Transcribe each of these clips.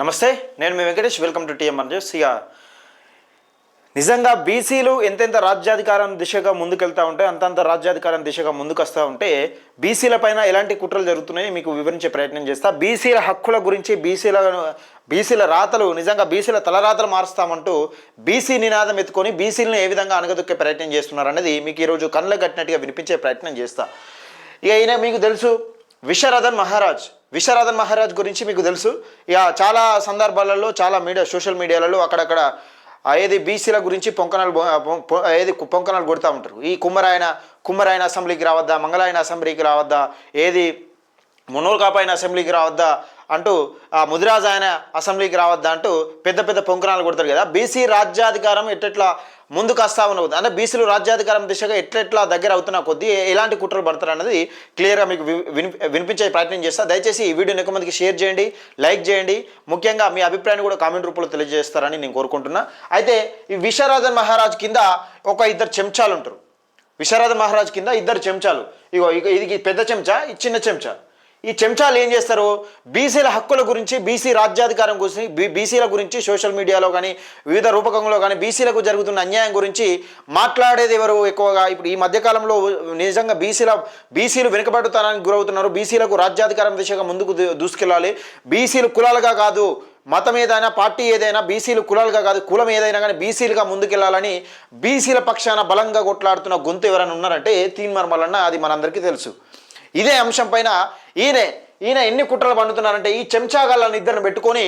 నమస్తే నేను మీ Venkatesh welcome to TM news ఇక నిజంగా బీసీలు ఎంతెంత రాజ్యాధికారం దిశగా ముందుకెళ్తా ఉంటే అంతంత రాజ్యాధికారం దిశగా ముందుకొస్తూ ఉంటే బీసీల పైన ఎలాంటి కుట్రలు జరుగుతున్నాయి మీకు వివరించే ప్రయత్నం చేస్తా. బీసీల హక్కుల గురించి బీసీల బీసీల రాతలు నిజంగా బీసీల తలరాతలు మారుస్తామంటూ బీసీ నినాదం ఎత్తుకొని బీసీలను ఏ విధంగా అనగదొక్కే ప్రయత్నం చేస్తున్నారు అనేది మీకు ఈరోజు కళ్ళ కట్టినట్టుగా వినిపించే ప్రయత్నం చేస్తా. ఇక ఈయన మీకు తెలుసు విశ్వరథన్ మహారాజ్. విశ్వనాథన్ మహారాజ్ గురించి మీకు తెలుసు. ఇక చాలా సందర్భాలలో చాలా మీడియా సోషల్ మీడియాలలో అక్కడక్కడ ఏది బీసీల గురించి పొంకనాలు ఏది పొంకనాలు కొడుతూ ఉంటారు. ఈ కుమ్మరాయన కుమ్మరాయన అసెంబ్లీకి రావద్దా మంగళాయన అసెంబ్లీకి రావద్దా ఏది మున్నూరు కాపాయన అసెంబ్లీకి రావద్దా అంటూ ఆ ముదిరాజు ఆయన అసెంబ్లీకి రావద్దా అంటూ పెద్ద పెద్ద పొంకనాలు కొడతారు కదా. బీసీ రాజ్యాధికారం ఎట్లెట్లా ముందుకు వస్తా ఉన్నది అంటే బీసీలు రాజ్యాధికారం దిశగా ఎట్లెట్లా దగ్గర అవుతున్న కొద్దీ ఎలాంటి కుట్రలు పడతారు అన్నది క్లియర్గా మీకు విని- వినిపించే ప్రయత్నం చేస్తా. దయచేసి ఈ వీడియోని ఎక్కువ మందికి షేర్ చేయండి లైక్ చేయండి. ముఖ్యంగా మీ అభిప్రాయాన్ని కూడా కామెంట్ రూపంలో తెలియజేస్తారని నేను కోరుకుంటున్నా. అయితే ఈ విశ్వరాధన్ మహారాజ్ కింద ఒక ఇద్దరు చెంచాలు ఉంటారు. విశ్వరాధ మహారాజ్ కింద ఇద్దరు చెంచాలు. ఇగో ఇగో ఇది పెద్ద చెంచా ఇది చిన్న చెంచా. ఈ చెంచాలు ఏం చేస్తారు? బీసీల హక్కుల గురించి బీసీ రాజ్యాధికారం గురించి బీ బీసీల గురించి సోషల్ మీడియాలో కానీ వివిధ రూపకంలో కానీ బీసీలకు జరుగుతున్న అన్యాయం గురించి మాట్లాడేది ఎవరు ఎక్కువగా? ఇప్పుడు ఈ మధ్యకాలంలో నిజంగా బీసీల బీసీలు వెనుకబడుతానికి గురవుతున్నారు. బీసీలకు రాజ్యాధికారం దిశగా ముందుకు దూసుకెళ్ళాలి. బీసీలు కులాలుగా కాదు. మతం ఏదైనా పార్టీ ఏదైనా బీసీలు కులాలుగా కాదు. కులం ఏదైనా కానీ బీసీలుగా ముందుకెళ్ళాలని బీసీల పక్షాన బలంగా కొట్లాడుతున్న గొంతు ఎవరైనా ఉన్నారంటే తీన్మర్మలన్న అది మనందరికీ తెలుసు. ఇదే అంశం పైన ఈయన ఈయన ఎన్ని కుట్రలు పండుతున్నారంటే ఈ చెంచాగాళ్ళని ఇద్దరిని పెట్టుకొని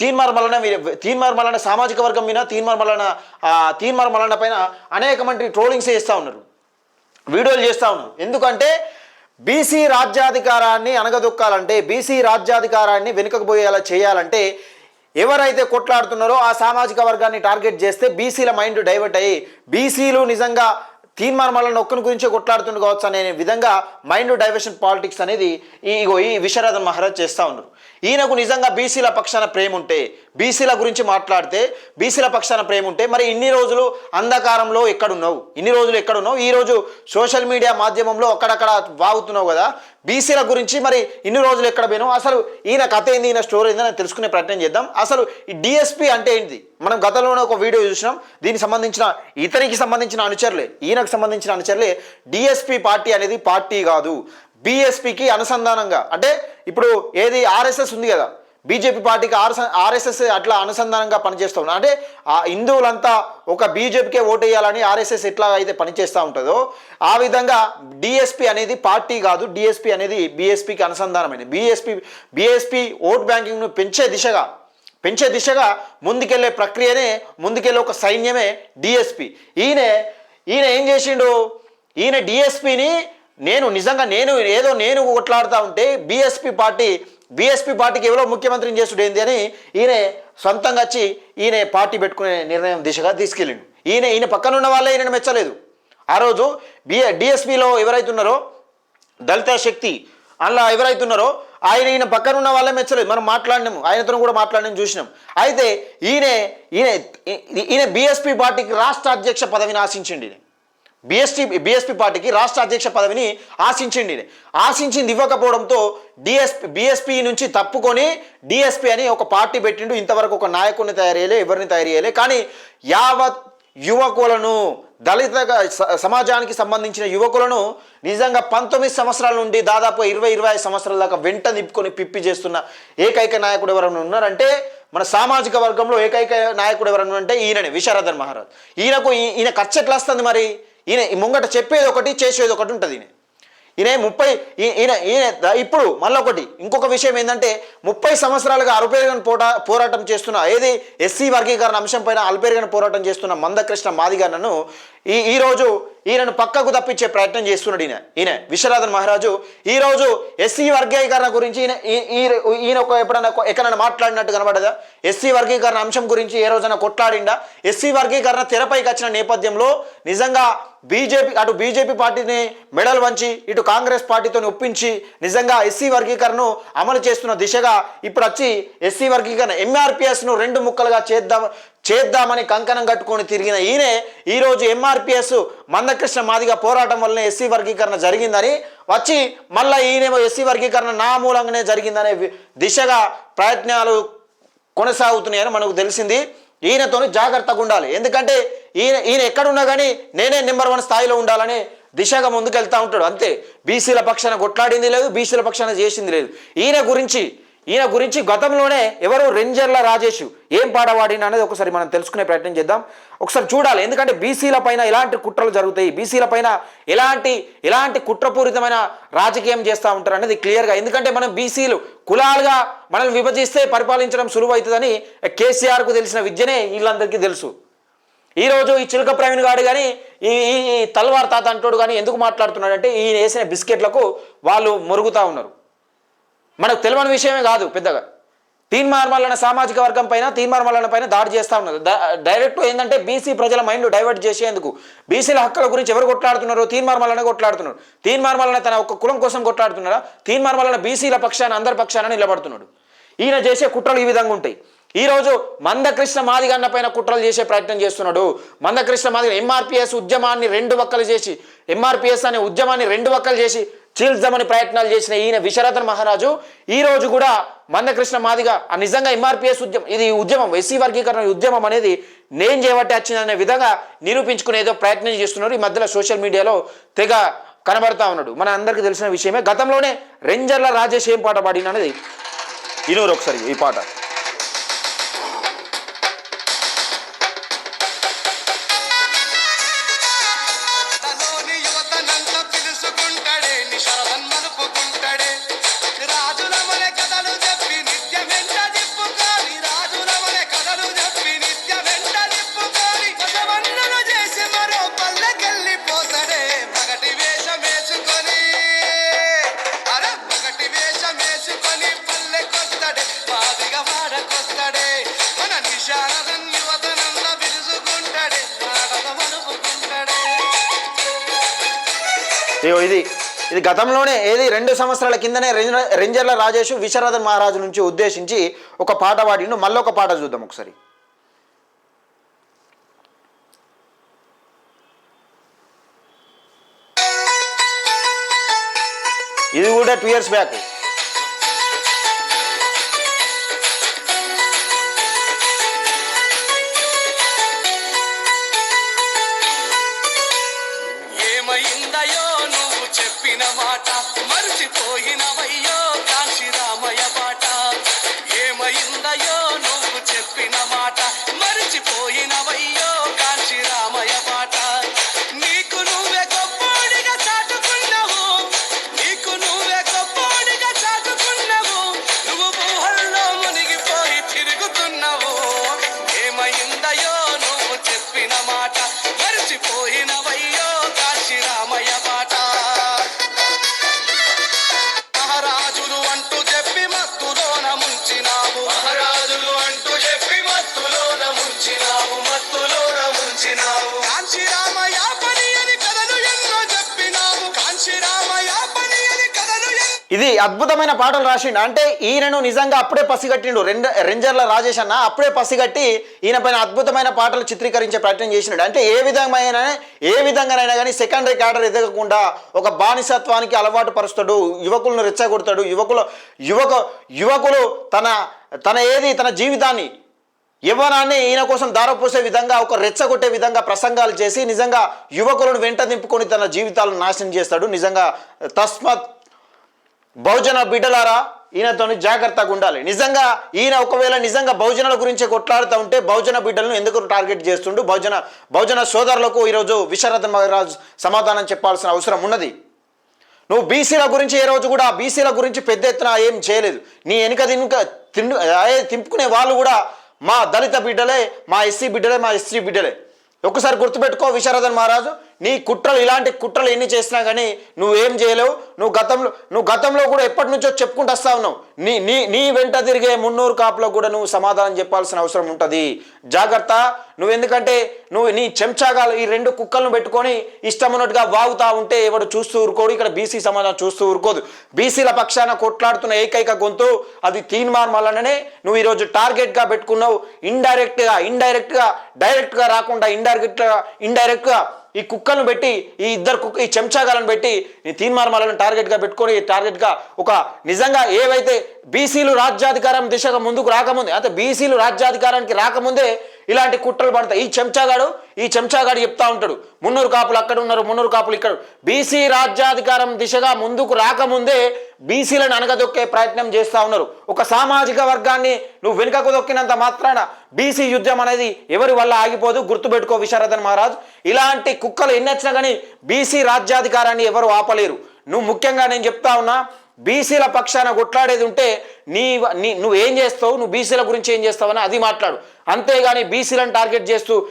తీన్మార్మలన తీన్మార్మలన సామాజిక వర్గం మీద తీన్మార్మలన తీన్మార్మలన పైన అనేక మంది ట్రోలింగ్స్ చేస్తూ ఉన్నారు. వీడియోలు చేస్తూ ఉన్నారు. ఎందుకంటే బీసీ రాజ్యాధికారాన్ని అనగదొక్కాలంటే బీసీ రాజ్యాధికారాన్ని వెనుకకు పోయేలా చేయాలంటే ఎవరైతే కొట్లాడుతున్నారో ఆ సామాజిక వర్గాన్ని టార్గెట్ చేస్తే బీసీల మైండ్ డైవర్ట్ అయ్యి బీసీలు నిజంగా తీర్మానం వల్ల ఒక్కని గురించే కొట్లాడుతుండు కావచ్చు అనే విధంగా మైండ్ డైవర్షన్ పాలిటిక్స్ అనేది ఈ ఇగో ఈ విశ్వనాథన్ మహారాజ్ చేస్తూ ఉన్నారు. ఈయనకు నిజంగా బీసీల పక్షాన ప్రేమ ఉంటే బీసీల గురించి మాట్లాడితే బీసీల పక్షాన ప్రేమ ఉంటే మరి ఇన్ని రోజులు అంధకారంలో ఎక్కడున్నావు? ఇన్ని రోజులు ఎక్కడున్నావు? ఈరోజు సోషల్ మీడియా మాధ్యమంలో అక్కడక్కడ వాగుతున్నావు కదా? బీసీల గురించి మరి ఇన్ని రోజులు ఎక్కడ పోయినావు? అసలు ఈయన కథ ఏంది? ఈయన స్టోరీ ఏంది? అని తెలుసుకునే ప్రయత్నం చేద్దాం. అసలు ఈ డిఎస్పి అంటే ఏంటి మనం గతంలోనే ఒక వీడియో చూసినాం. దీనికి సంబంధించిన ఇతనికి సంబంధించిన అనుచరులే ఈయనకు సంబంధించిన అనుచరులే డిఎస్పి పార్టీ అనేది పార్టీ కాదు. బీఎస్పీకి అనుసంధానంగా. అంటే ఇప్పుడు ఏది ఆర్ఎస్ఎస్ ఉంది కదా బీజేపీ పార్టీకి ఆర్ఎస్ ఆర్ఎస్ఎస్ అట్లా అనుసంధానంగా పనిచేస్తూ ఉన్నారు అంటే ఆ హిందువులంతా ఒక బీజేపీకే ఓటు వేయాలని ఆర్ఎస్ఎస్ ఎట్లా అయితే పనిచేస్తూ ఉంటుందో ఆ విధంగా డిఎస్పీ అనేది పార్టీ కాదు డిఎస్పీ అనేది బీఎస్పీకి అనుసంధానమైంది. బీఎస్పీ బీఎస్పీ ఓట్ బ్యాంకింగ్ను పెంచే దిశగా పెంచే దిశగా ముందుకెళ్ళే ప్రక్రియనే ముందుకెళ్ళే ఒక సైన్యమే డిఎస్పీ. ఈయన ఈయన ఏం చేసిండు? ఈయన డిఎస్పిని నేను నిజంగా నేను ఏదో నేను కొట్లాడుతూ ఉంటే బీఎస్పీ పార్టీ బీఎస్పీ పార్టీకి ఎవరో ముఖ్యమంత్రిని చేసుడు ఏంది అని ఈయన సొంతంగా వచ్చి ఈయన పార్టీ పెట్టుకునే నిర్ణయం దిశగా తీసుకెళ్ళిండు. ఈయన ఈయన పక్కన ఉన్న వాళ్ళే ఈయన మెచ్చలేదు. ఆ రోజు బిఏ డిఎస్పిలో ఎవరైతే ఉన్నారో దళిత శక్తి అందులో ఎవరైతే ఉన్నారో ఆయన ఈయన పక్కన ఉన్న వాళ్ళే మెచ్చలేదు. మనం మాట్లాడినాము ఆయనతో కూడా మాట్లాడినాం చూసినాం. అయితే ఈయన ఈయన ఈ- ఈయన బీఎస్పీ పార్టీకి రాష్ట్ర అధ్యక్ష పదవిని ఆశించిండి బీఎస్టీ బీఎస్పీ పార్టీకి రాష్ట్ర అధ్యక్ష పదవిని ఆశించిండి ఆశించింది ఇవ్వకపోవడంతో డిఎస్పీ బీఎస్పీ నుంచి తప్పుకొని డిఎస్పీ అని ఒక పార్టీ పెట్టిండు. ఇంతవరకు ఒక నాయకుడిని తయారు చేయలే ఎవరిని తయారు చేయలే. కానీ యావత్ యువకులను దళిత స- సమాజానికి సంబంధించిన యువకులను నిజంగా పంతొమ్మిది సంవత్సరాల నుండి దాదాపు ఇరవై ఇరవై ఐదు సంవత్సరాల దాకా వెంట నిప్పుకొని పిప్పి చేస్తున్న ఏకైక నాయకుడు ఎవరైనా ఉన్నారంటే మన సామాజిక వర్గంలో ఏకైక నాయకుడు ఎవరైనా అంటే ఈయననే విశారదన్ మహారాజ్. ఈయనకు ఈయన ఖర్చు ఎట్లా వస్తుంది మరి. ఈయన ఈ ముంగట చెప్పేది ఒకటి చేసేది ఒకటి ఉంటుంది ఈయన. ఈయన ముప్పై ఈయన ఈయన ఇప్పుడు మళ్ళీ ఒకటి ఇంకొక విషయం ఏంటంటే ముప్పై సంవత్సరాలుగా అల్పేరుగన పోటా పోరాటం చేస్తున్న ఏది ఎస్సీ వర్గీకరణ అంశం పైన అల్పేరుగన పోరాటం చేస్తున్న మందకృష్ణ మాదిగా నన్ను ఈ ఈరోజు ఈయనను పక్కకు తప్పించే ప్రయత్నం చేస్తున్నాడు ఈయన. ఈయన విశ్వనాథన్ మహారాజు. ఈరోజు ఎస్సీ వర్గీకరణ గురించి ఈయన ఈయన ఒక ఎప్పుడైనా ఎక్కడైనా మాట్లాడినట్టు కనబడదా? ఎస్సీ వర్గీకరణ అంశం గురించి ఏ రోజైనా కొట్లాడిండా? ఎస్సీ వర్గీకరణ తెరపైకి వచ్చిన నేపథ్యంలో నిజంగా బీజేపీ అటు బీజేపీ పార్టీని మెడల్ వంచి ఇటు కాంగ్రెస్ పార్టీతో ఒప్పించి నిజంగా ఎస్సీ వర్గీకరణను అమలు చేస్తున్న దిశగా ఇప్పుడు వచ్చి ఎస్సీ వర్గీకరణ ఎంఆర్పిఎస్ను రెండు ముక్కలుగా చేద్దాం చేద్దామని కంకణం కట్టుకొని తిరిగిన ఈయనే ఈరోజు ఎంఆర్పిఎస్ మందకృష్ణ మాదిగా పోరాటం వల్లనే ఎస్సీ వర్గీకరణ జరిగిందని వచ్చి మళ్ళీ ఈయనేమో ఎస్సీ వర్గీకరణ నా మూలంగానే జరిగిందనే దిశగా ప్రయత్నాలు కొనసాగుతున్నాయని మనకు తెలిసింది. ఈయనతోని జాగ్రత్తగా ఉండాలి. ఎందుకంటే ఈయన ఈయన ఎక్కడున్నా కానీ నేనే నెంబర్ వన్ స్థాయిలో ఉండాలని దిశగా ముందుకెళ్తా ఉంటాడు. అంతే. బీసీల పక్షాన కొట్లాడింది లేదు బీసీల పక్షాన చేసింది లేదు. ఈయన గురించి ఈయన గురించి గతంలోనే ఎవరు రెంజర్ల రాజేష్ ఏం పాడవాడిన అనేది ఒకసారి మనం తెలుసుకునే ప్రయత్నం చేద్దాం. ఒకసారి చూడాలి. ఎందుకంటే బీసీల పైన ఎలాంటి కుట్రలు జరుగుతాయి? బీసీల పైన ఎలాంటి ఎలాంటి కుట్రపూరితమైన రాజకీయం చేస్తూ ఉంటారు అనేది క్లియర్గా ఎందుకంటే మనం బీసీలు కులాలుగా మనల్ని విభజిస్తే పరిపాలించడం సులువు అవుతుందని కేసీఆర్కు తెలిసిన విద్యనే వీళ్ళందరికీ తెలుసు. ఈరోజు ఈ చిలుక ప్రవీణ్ గాడు కానీ ఈ ఈ ఈ తల్వార్ తాత అంటోడు కానీ ఎందుకు మాట్లాడుతున్నాడంటే ఈయన వేసిన బిస్కెట్లకు వాళ్ళు మొరుగుతూ ఉన్నారు. మనకు తెలియని విషయమే కాదు పెద్దగా. తీన్మార్మల్ సామాజిక వర్గం పైన తీన్మార్మల్ పైన దాడి చేస్తూ ఉన్నారు డైరెక్ట్ ఏంటంటే బీసీ ప్రజల మైండ్ డైవర్ట్ చేసేందుకు. బీసీల హక్కుల గురించి ఎవరు కొట్లాడుతున్నారు తీన్మార్మలనే కొట్లాడుతున్నారు తీన్మార్మలన తన ఒక కులం కోసం కొట్లాడుతున్నారా తీన్మార్మలన బీసీల పక్షాన అందరి పక్షాన నిలబడుతున్నాడు. ఈయన చేసే కుట్రలు ఈ విధంగా ఉంటాయి. ఈ రోజు మందకృష్ణ మాదిగన్న పైన కుట్రలు చేసే ప్రయత్నం చేస్తున్నాడు. మందకృష్ణ మాదిగ ఎంఆర్పిఎస్ ఉద్యమాన్ని రెండు వక్కలు చేసి ఎంఆర్పిఎస్ అనే ఉద్యమాన్ని రెండు వక్కలు చేసి చీల్చమని ప్రయత్నాలు చేసిన ఈయన విశరథన్ మహారాజు ఈ రోజు కూడా మందకృష్ణ మాదిగ ఆ నిజంగా ఎంఆర్పిఎస్ ఉద్యమం ఇది ఉద్యమం ఎస్సీ వర్గీకరణ ఉద్యమం అనేది నేను చేయబట్టి వచ్చిందనే విధంగా నిరూపించుకునేదో ప్రయత్నం చేస్తున్నారు. ఈ మధ్యలో సోషల్ మీడియాలో తెగ కనబడతా ఉన్నాడు. మన అందరికీ తెలిసిన విషయమే గతంలోనే రెంజర్ల రాజేష్ ఏం పాట పాడిన అనేది. ఇనూరు ఒకసారి ఈ పాట. ఇగో ఇది ఇది గతంలోనే ఏది రెండు సంవత్సరాల కిందనే రెంజర్ల రాజేష్ విశ్వనాథన్ మహారాజు నుంచి ఉద్దేశించి ఒక పాట పాడిండు మళ్ళీ ఒక పాట చూద్దాం ఒకసారి. ఇది కూడా టూ ఇయర్స్ బ్యాక్ ఇది అద్భుతమైన పాటలు రాసిండు. అంటే ఈయనను నిజంగా అప్పుడే పసిగట్టిండు. రెండ రెంజర్ల రాజేష్ అన్న అప్పుడే పసిగట్టి ఈయన పైన అద్భుతమైన పాటలు చిత్రీకరించే ప్రయత్నం చేసినాడు అంటే ఏ విధమైన ఏ విధంగానైనా కానీ సెకండరీ క్యాడర్ ఎదగకుండా ఒక బానిసత్వానికి అలవాటు పరుస్తాడు. యువకులను రెచ్చగొడతాడు. యువకుల యువక యువకులు తన తన ఏది తన జీవితాన్ని యవ్వనాన్ని ఈయన కోసం దారపోసే విధంగా ఒక రెచ్చగొట్టే విధంగా ప్రసంగాలు చేసి నిజంగా యువకులను వెంట దింపుకొని తన జీవితాలను నాశనం చేస్తాడు. నిజంగా తస్మత్ బహుజన బిడ్డలారా ఈయనతో జాగ్రత్తగా ఉండాలి. నిజంగా ఈయన ఒకవేళ నిజంగా బహుజనుల గురించి కొట్లాడుతూ ఉంటే బహుజన బిడ్డలను ఎందుకు టార్గెట్ చేస్తుండు? బహుజన బహుజన సోదరులకు ఈరోజు విశ్వరథన్ మహారాజ్ సమాధానం చెప్పాల్సిన అవసరం ఉన్నది. నువ్వు బీసీల గురించి ఏ రోజు కూడా బీసీల గురించి పెద్ద ఎత్తున ఏం చేయలేదు. నీ వెనుక తినుక తిండు అదే తింపుకునే వాళ్ళు కూడా మా దళిత బిడ్డలే మా ఎస్సీ బిడ్డలే మా ఎస్సీ బిడ్డలే. ఒక్కసారి గుర్తుపెట్టుకో విశారదన్ మహారాజు నీ కుట్రలు ఇలాంటి కుట్రలు ఎన్ని చేసినా కానీ నువ్వేం చేయలేవు. నువ్వు గతంలో నువ్వు గతంలో కూడా ఎప్పటి నుంచో చెప్పుకుంటూ వస్తా ఉన్నావు. నీ నీ నీ వెంట తిరిగే మున్నూరు కాపులకు కూడా నువ్వు సమాధానం చెప్పాల్సిన అవసరం ఉంటుంది. జాగ్రత్త. నువ్వు ఎందుకంటే నువ్వు నీ చెంచాగాలు ఈ రెండు కుక్కలను పెట్టుకొని ఇష్టం ఉన్నట్టుగా వాగుతా ఉంటే ఎవడు చూస్తూ ఊరుకోడు. ఇక్కడ బీసీ సమాజం చూస్తూ ఊరుకోదు. బీసీల పక్షాన కొట్లాడుతున్న ఏకైక గొంతు అది తీన్మార్ మల్లనే నువ్వు ఈరోజు టార్గెట్గా పెట్టుకున్నావు. ఇండైరెక్ట్గా ఇండైరెక్ట్గా డైరెక్ట్గా రాకుండా ఇండైరెక్ట్గా ఇండైరెక్ట్గా ఈ కుక్కలను పెట్టి ఈ ఇద్దరు కుక్క ఈ చెంచాగాలను పెట్టి ఈ తీన్మార్మాలను టార్గెట్గా పెట్టుకొని టార్గెట్గా ఒక నిజంగా ఏవైతే బీసీలు రాజ్యాధికారం దిశగా ముందుకు రాకముందే అంటే బీసీలు రాజ్యాధికారానికి రాకముందే ఇలాంటి కుట్రలు పడతాయి. ఈ చెంచాగాడు ఈ చెంచాగాడు చెప్తా ఉంటాడు. మున్నూరు కాపులు అక్కడ ఉన్నారు మున్నూరు కాపులు ఇక్కడ. బీసీ రాజ్యాధికారం దిశగా ముందుకు రాకముందే బీసీలను అనగదొక్కే ప్రయత్నం చేస్తూ ఉన్నారు. ఒక సామాజిక వర్గాన్ని నువ్వు వెనుకకు దొక్కినంత మాత్రాన బీసీ యుద్ధం అనేది ఎవరి వల్ల ఆగిపోదు? గుర్తుపెట్టుకో విశారదన్ మహారాజ్. ఇలాంటి కుక్కలు ఎన్నొచ్చినా కానీ బీసీ రాజ్యాధికారాన్ని ఎవరు ఆపలేరు. నువ్వు ముఖ్యంగా నేను చెప్తా ఉన్నా బీసీల పక్షాన కొట్లాడేది ఉంటే నీ నీ నువ్వు ఏం చేస్తావు? నువ్వు బీసీల గురించి ఏం చేస్తావని అది మాట్లాడు. అంతేగాని బీసీలను టార్గెట్ చేస్తూ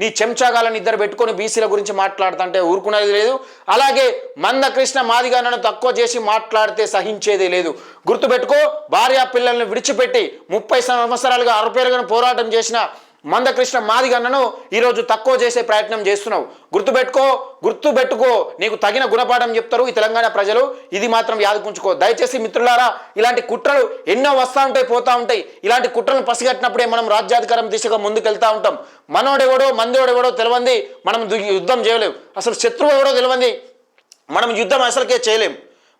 నీ చెంచాగాలను ఇద్దరు పెట్టుకొని బీసీల గురించి మాట్లాడుతుంటే ఊరుకునేది లేదు. అలాగే మందకృష్ణ మాదిగా నన్ను తక్కువ చేసి మాట్లాడితే సహించేదే లేదు. గుర్తుపెట్టుకో భార్య పిల్లల్ని విడిచిపెట్టి ముప్పై సంవత్సరాలుగా అరపేరుగా పోరాటం చేసిన మందకృష్ణ మాదిగన్నను ఈరోజు తక్కువ చేసే ప్రయత్నం చేస్తున్నావు. గుర్తుపెట్టుకో గుర్తుపెట్టుకో. నీకు తగిన గుణపాఠం చెప్తారు ఈ తెలంగాణ ప్రజలు. ఇది మాత్రం యాదకుంచుకో దయచేసి మిత్రులారా ఇలాంటి కుట్రలు ఎన్నో వస్తూ ఉంటాయి పోతా ఉంటాయి. ఇలాంటి కుట్రలను పసిగట్టినప్పుడే మనం రాజ్యాధికారం దిశగా ముందుకెళ్తా ఉంటాం. మనోడెవడో మందోడెవడో తెలియంది మనం యుద్ధం చేయలేం. అసలు శత్రువు ఎవడో తెలియంది మనం యుద్ధం అసలుకే చేయలేం.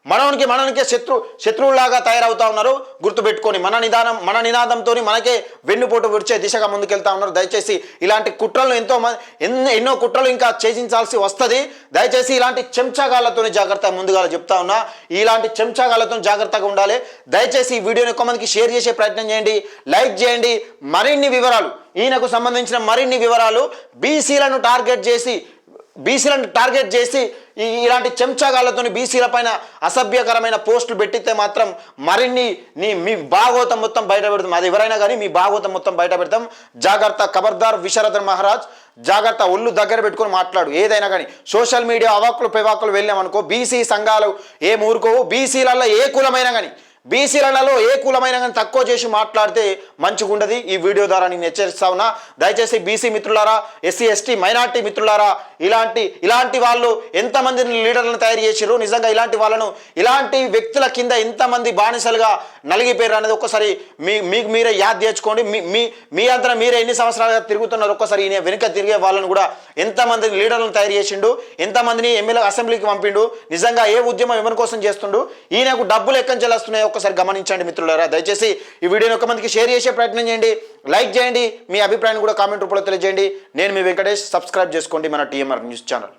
మనవనికి మననికే శత్రు శత్రువులాగా తయారవుతా ఉన్నారు. గుర్తుపెట్టుకొని మన నిదానం మన నినాదంతో మనకే వెన్నుపోటు విడిచే దిశగా ముందుకెళ్తా ఉన్నారు. దయచేసి ఇలాంటి కుట్రలు ఎంతో ఎన్నో ఎన్నో కుట్రలు ఇంకా చేసించాల్సి వస్తుంది. దయచేసి ఇలాంటి చెంచాగాళ్ళతోనే జాగ్రత్త ముందుగా చెప్తా ఉన్నా. ఇలాంటి చెంచాగాళ్ళతో జాగ్రత్తగా ఉండాలి. దయచేసి ఈ వీడియోని ఎక్కువ మందికి షేర్ చేసే ప్రయత్నం చేయండి. లైక్ చేయండి. మరిన్ని వివరాలు. ఈయనకు సంబంధించిన మరిన్ని వివరాలు బీసీలను టార్గెట్ చేసి బీసీలను టార్గెట్ చేసి ఈ ఇలాంటి చెంచాగాళ్ళతో బీసీల పైన అసభ్యకరమైన పోస్టులు పెట్టితే మాత్రం మరిన్ని నీ మీ భాగవతం మొత్తం బయట పెడతాం. అది ఎవరైనా కానీ మీ భాగవతం మొత్తం బయట పెడతాం. జాగ్రత్త ఖబర్దార్ విశరథన్ మహారాజ్ జాగ్రత్త ఒళ్ళు దగ్గర పెట్టుకొని మాట్లాడు. ఏదైనా కానీ సోషల్ మీడియా అవాక్కులు పెవాకులు వెళ్ళామనుకో బీసీ సంఘాలు ఏం ఊరుకోవు. బీసీలలో ఏ కులమైనా కానీ బీసీలలో ఏ కులమైన కానీ తక్కువ చేసి మాట్లాడితే మంచిగుండదు. ఈ వీడియో ద్వారా నేను హెచ్చరిస్తా ఉన్నా. దయచేసి బీసీ మిత్రులారా ఎస్సీ ఎస్టీ మైనార్టీ మిత్రులారా ఇలాంటి ఇలాంటి వాళ్ళు ఎంతమందిని లీడర్లను తయారు చేసిర్రు? నిజంగా ఇలాంటి వాళ్ళను ఇలాంటి వ్యక్తుల కింద ఎంతమంది బానిసలుగా నలిగిపోయారు అనేది ఒక్కసారి మీ మీకు మీరే యాద్ తెచ్చుకోండి మీ మీ మీ అంతటా మీరే ఎన్ని సంవత్సరాలుగా తిరుగుతున్నారు ఒక్కసారి ఈయన వెనుక తిరిగే వాళ్ళను కూడా ఎంతమంది లీడర్లను తయారు చేసిండు? ఎంతమందిని ఎమ్మెల్యే అసెంబ్లీకి పంపిండు? నిజంగా ఏ ఉద్యమం ఎవరి కోసం చేస్తుండు? ఈయనకు డబ్బులు ఎక్కడి నుంచి వస్తున్నాయో ఒక్కసారి గమనించండి మిత్రులారా. దయచేసి ఈ వీడియోని ఒక మందికి షేర్ చేసే ప్రయత్నం చేయండి. లైక్ చేయండి. మీ అభిప్రాయాన్ని కూడా కామెంట్ రూపంలో తెలియజేయండి. నేను మీ వెంకటేష్. సబ్స్క్రైబ్ చేసుకోండి మన టీఎంఆర్ న్యూస్ ఛానల్.